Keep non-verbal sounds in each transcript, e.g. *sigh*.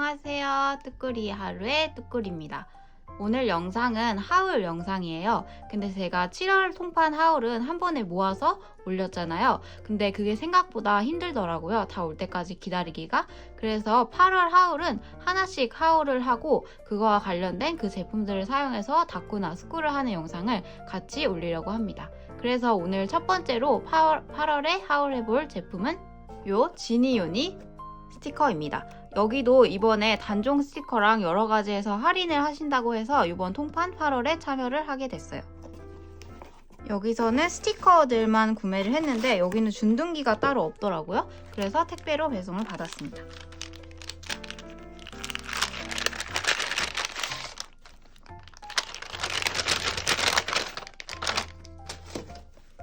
안녕하세요. 뚜꾸리 하루의 뚜꾸리입니다. 오늘 영상은 하울 영상이에요. 근데 제가 7월 통판 하울은 한 번에 모아서 올렸잖아요. 근데 그게 생각보다 힘들더라고요. 다 올 때까지 기다리기가. 그래서 8월 하울은 하나씩 하울을 하고 그거와 관련된 그 제품들을 사용해서 다꾸나 스쿨을 하는 영상을 같이 올리려고 합니다. 그래서 오늘 첫 번째로 8월, 8월에 하울해볼 제품은 요 지니요니 스티커입니다. 여기도 이번에 단종 스티커랑 여러 가지에서 할인을 하신다고 해서 이번 통판 8월에 참여를 하게 됐어요. 여기서는 스티커들만 구매를 했는데 여기는 준등기가 따로 없더라고요. 그래서 택배로 배송을 받았습니다.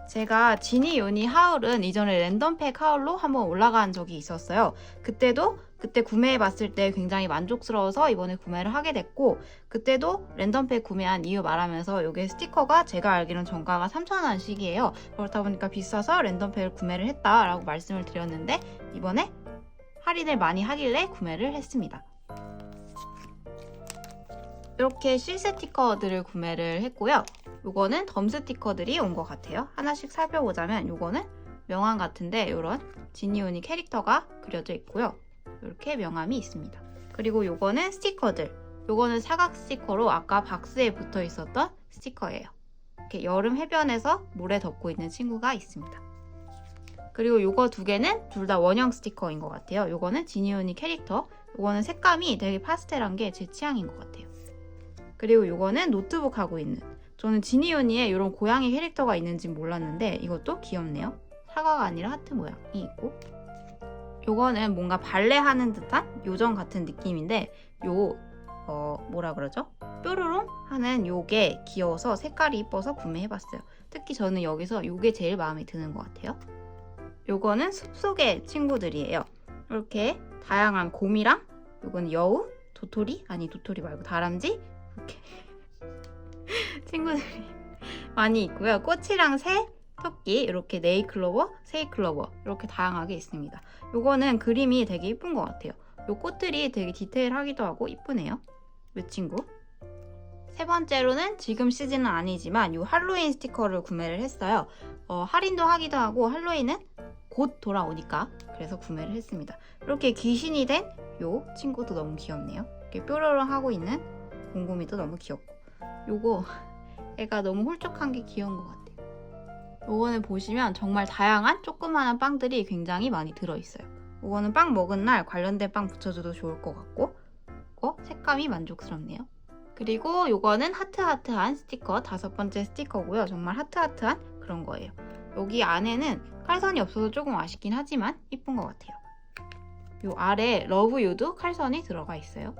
제가 지니 요니 하울은 이전에 랜덤팩 하울로 한번 올라간 적이 있었어요. 그때도 그때 구매해봤을 때 굉장히 만족스러워서 이번에 구매를 하게 됐고 그때도 랜덤팩 구매한 이유 말하면서 이게 스티커가 제가 알기로는 정가가 3,000원씩이에요. 그렇다 보니까 비싸서 랜덤팩을 구매를 했다라고 말씀을 드렸는데 이번에 할인을 많이 하길래 구매를 했습니다. 이렇게 실 스티커들을 구매를 했고요. 요거는 덤 스티커들이 온 것 같아요. 하나씩 살펴보자면 요거는 명함 같은데 이런 지니오니 캐릭터가 그려져 있고요. 이렇게 명함이 있습니다. 그리고 요거는 스티커들. 요거는 사각 스티커로 아까 박스에 붙어 있었던 스티커예요. 이렇게 여름 해변에서 모래 덮고 있는 친구가 있습니다. 그리고 요거 두 개는 둘 다 원형 스티커인 것 같아요. 요거는 지니오니 캐릭터. 요거는 색감이 되게 파스텔한 게 제 취향인 것 같아요. 그리고 요거는 노트북 하고 있는 저는 지니오니에 이런 고양이 캐릭터가 있는지 몰랐는데 이것도 귀엽네요. 사과가 아니라 하트 모양이 있고 요거는 뭔가 발레 하는 듯한 요정 같은 느낌인데 요 어, 뭐라 그러죠? 뾰로롱 하는 요게 귀여워서 색깔이 이뻐서 구매해봤어요. 특히 저는 여기서 요게 제일 마음에 드는 것 같아요. 요거는 숲속의 친구들이에요. 이렇게 다양한 곰이랑 요건 여우, 도토리 아니 도토리 말고 다람쥐 이렇게 *laughs* 친구들이 많이 있고요. 꽃이랑 새, 토끼, 이렇게 네이클로버, 세이클로버 이렇게 다양하게 있습니다. 요거는 그림이 되게 이쁜 것 같아요. 요 꽃들이 되게 디테일하기도 하고 이쁘네요. 요 친구. 세 번째로는 지금 시즌은 아니지만 요 할로윈 스티커를 구매를 했어요. 어, 할인도 하기도 하고 할로윈은 곧 돌아오니까 그래서 구매를 했습니다. 이렇게 귀신이 된 요 친구도 너무 귀엽네요. 이렇게 뾰로롱 하고 있는 곰곰이도 너무 귀엽고 요거 애가 너무 홀쭉한 게 귀여운 것 같아요. 요거는 보시면 정말 다양한 조그마한 빵들이 굉장히 많이 들어있어요. 요거는 빵 먹은 날 관련된 빵 붙여줘도 좋을 것 같고 어, 색감이 만족스럽네요. 그리고 요거는 하트하트한 스티커 다섯 번째 스티커고요. 정말 하트하트한 그런 거예요. 여기 안에는 칼선이 없어서 조금 아쉽긴 하지만 이쁜 것 같아요. 요 아래 러브 유도 칼선이 들어가 있어요.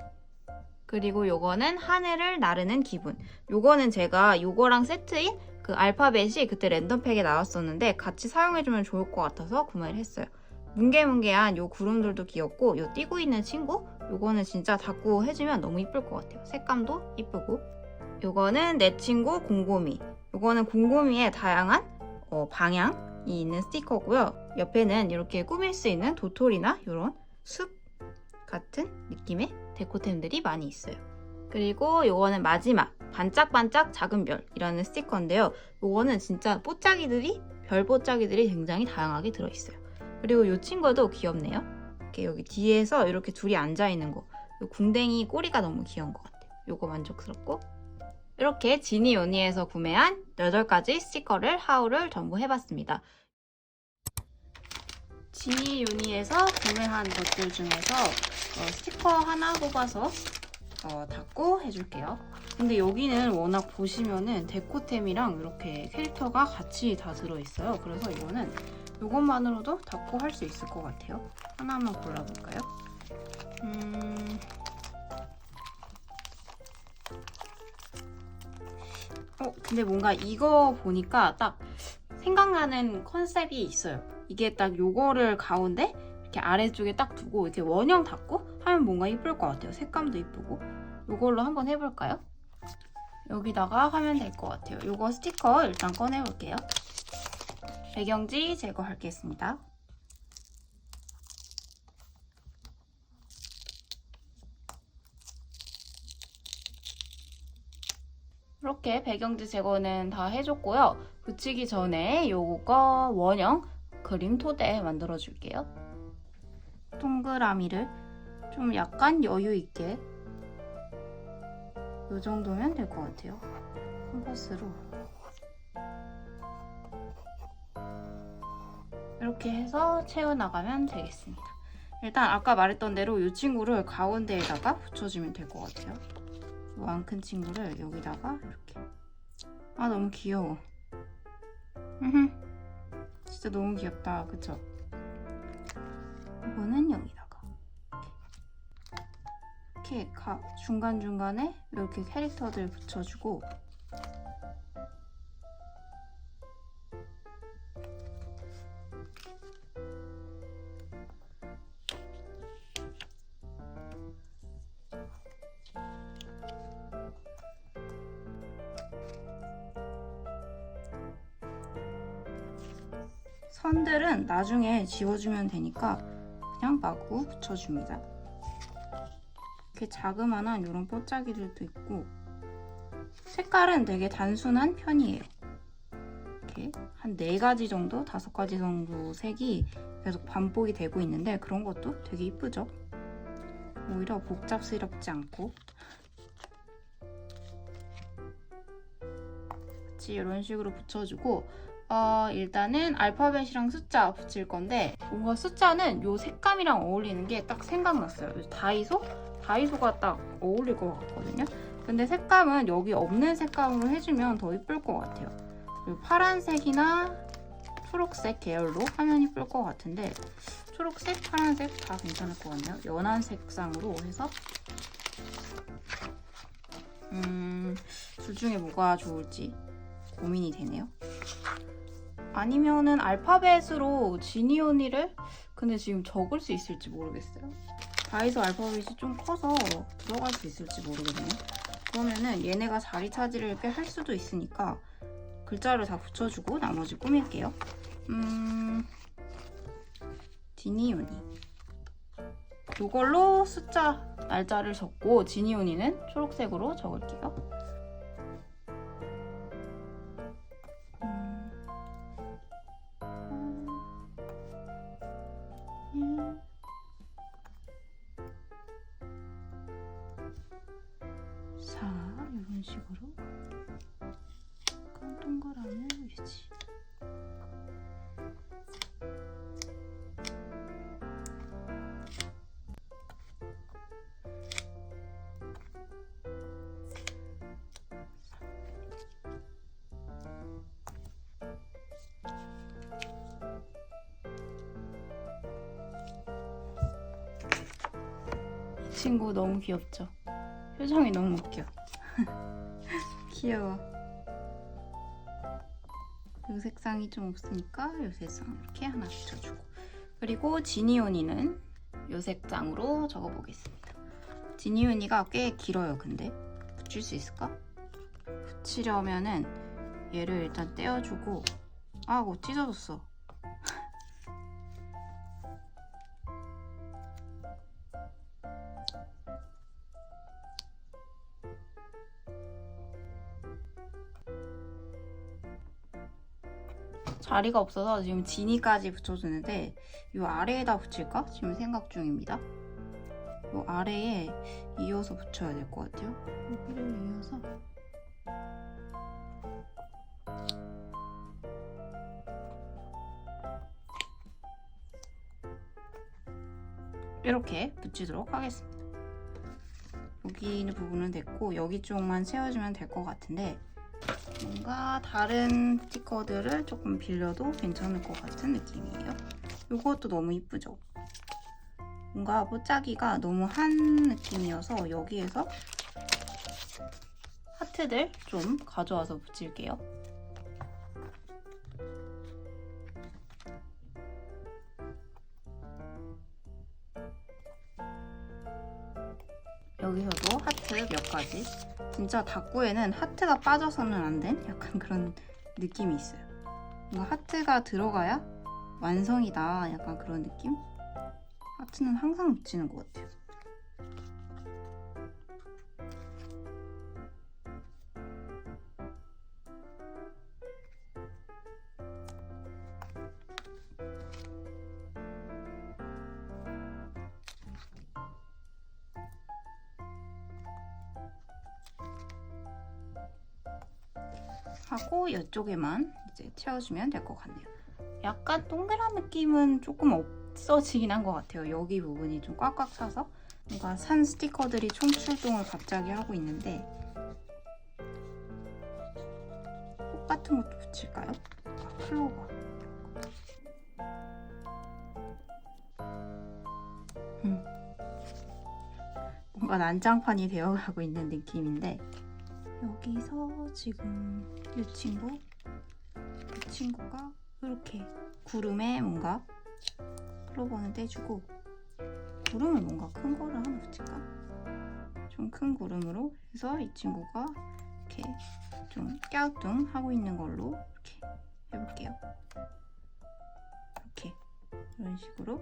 그리고 요거는 하늘을 나르는 기분. 요거는 제가 요거랑 세트인 그 알파벳이 그때 랜덤팩에 나왔었는데 같이 사용해주면 좋을 것 같아서 구매를 했어요. 뭉게뭉게한 요 구름들도 귀엽고 요 뛰고 있는 친구 요거는 진짜 닫고 해주면 너무 이쁠 것 같아요. 색감도 이쁘고 요거는 내 친구 곰곰이 요거는 곰곰이의 다양한 어, 방향이 있는 스티커고요. 옆에는 이렇게 꾸밀 수 있는 도토리나 이런 숲 같은 느낌의 데코템들이 많이 있어요. 그리고 요거는 마지막 반짝반짝 작은 별이라는 스티커인데요. 요거는 진짜 뽀짝이들이 별 뽀짝이들이 굉장히 다양하게 들어있어요. 그리고 이 친구도 귀엽네요. 이렇게 여기 뒤에서 이렇게 둘이 앉아 있는 거. 요 궁뎅이 꼬리가 너무 귀여운 것 같아요. 요거 만족스럽고 이렇게 지니요니에서 구매한 8가지 스티커를 하울을 전부 해봤습니다. 지니요니에서 구매한 것들 중에서 어, 스티커 하나 뽑아서 어, 닫고 해줄게요. 근데 여기는 워낙 보시면은 데코템이랑 이렇게 캐릭터가 같이 다 들어있어요. 그래서 이거는 이것만으로도 닫고 할 수 있을 것 같아요. 하나만 골라볼까요? 음... 어, 근데 뭔가 이거 보니까 딱 생각나는 컨셉이 있어요. 이게 딱 요거를 가운데 이렇게 아래쪽에 딱 두고 이렇게 원형 닫고 하면 뭔가 이쁠 것 같아요. 색감도 이쁘고. 이걸로 한번 해볼까요? 여기다가 하면 될 것 같아요. 이거 스티커 일단 꺼내볼게요. 배경지 제거하겠습니다. 이렇게 배경지 제거는 다 해줬고요. 붙이기 전에 요거 원형 그림 토대 만들어줄게요. 동그라미를 좀 약간 여유 있게 이 정도면 될 것 같아요. 컴퍼스로 이렇게 해서 채워나가면 되겠습니다. 일단 아까 말했던 대로 이 친구를 가운데에다가 붙여주면 될 것 같아요. 안큰 친구를 여기다가 이렇게 아 너무 귀여워. 진짜 너무 귀엽다 그쵸? 이거는 여기다가 이렇게, 가, 중간중간에 이렇게 캐릭터들 붙여주고 선들은 나중에 지워주면 되니까 그냥 마구 붙여줍니다. 이렇게 자그마한 이런 뽀짜기들도 있고 색깔은 되게 단순한 편이에요. 이렇게 한네 가지 정도, 다섯 가지 정도 색이 계속 반복이 되고 있는데 그런 것도 되게 이쁘죠? 오히려 복잡스럽지 않고 같이 이런 식으로 붙여주고 어, 일단은 알파벳이랑 숫자 붙일 건데 뭔가 숫자는 요 색감이랑 어울리는 게 딱 생각났어요. 요 다이소? 다이소가 딱 어울릴 것 같거든요. 근데 색감은 여기 없는 색감으로 해주면 더 이쁠 것 같아요. 요 파란색이나 초록색 계열로 하면 이쁠 것 같은데 초록색, 파란색 다 괜찮을 것 같네요. 연한 색상으로 해서 음, 둘 중에 뭐가 좋을지 고민이 되네요. 아니면은 알파벳으로 지니오니를 근데 지금 적을 수 있을지 모르겠어요. 다이소 알파벳이 좀 커서 들어갈 수 있을지 모르겠네요. 그러면은 얘네가 자리 차지를 꽤할 수도 있으니까 글자를 다 붙여주고 나머지 꾸밀게요. 음, 지니오니. 이걸로 숫자 날짜를 적고 지니오니는 초록색으로 적을게요. 동그라미 유지. 이 친구 너무 귀엽죠? 표정이 너무 웃겨. *laughs* 귀여워. 이 색상이 좀 없으니까 이 색상 이렇게 하나 붙여주고 그리고 지니오니는 이 색상으로 적어보겠습니다. 지니오니가 꽤 길어요. 근데 붙일 수 있을까? 붙이려면은 얘를 일단 떼어주고 아, 뭐 찢어졌어. 자리가 없어서 지금 지니까지 붙여주는데 이 아래에다 붙일까? 지금 생각 중입니다. 이 아래에 이어서 붙여야 될 것 같아요. 여기를 이어서 이렇게 붙이도록 하겠습니다. 여기 있는 부분은 됐고 여기 쪽만 채워주면 될 것 같은데 뭔가 다른 스티커들을 조금 빌려도 괜찮을 것 같은 느낌이에요. 이것도 너무 이쁘죠? 뭔가 뽀짜기가 너무 한 느낌이어서 여기에서 하트들 좀 가져와서 붙일게요. 여기서도 하트 몇 가지. 진짜 다꾸에는 하트가 빠져서는 안 된 약간 그런 느낌이 있어요. 뭔가 하트가 들어가야 완성이다. 약간 그런 느낌? 하트는 항상 붙이는 것 같아요. 하고 이쪽에만 이제 채워주면 될 것 같네요. 약간 동그란 느낌은 조금 없어지긴 한 것 같아요. 여기 부분이 좀 꽉꽉 차서 뭔가 산 스티커들이 총출동을 갑자기 하고 있는데 꽃 같은 것도 붙일까요? 아, 클로버. 음. 뭔가 난장판이 되어가고 있는 느낌인데 여기서 지금 이 친구 이 친구가 이렇게 구름에 뭔가 클로버는 떼주고 구름을 뭔가 큰 거를 하나 붙일까? 좀 큰 구름으로 해서 이 친구가 이렇게 좀 깨우뚱 하고 있는 걸로 이렇게 해볼게요. 이렇게 이런 식으로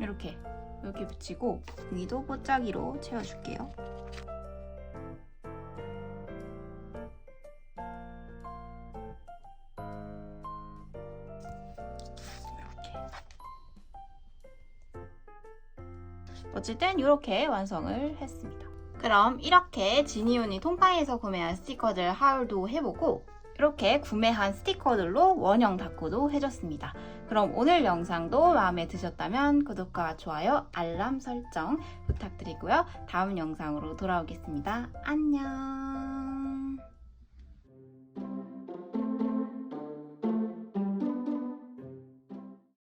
이렇게 여기 붙이고 여기도 뽀짝이로 채워줄게요. 어쨌든 이렇게 완성을 했습니다. 그럼 이렇게 지니온이 통파이에서 구매한 스티커들 하울도 해보고 이렇게 구매한 스티커들로 원형 다코도 해줬습니다. 그럼 오늘 영상도 마음에 드셨다면 구독과 좋아요, 알람 설정 부탁드리고요. 다음 영상으로 돌아오겠습니다. 안녕!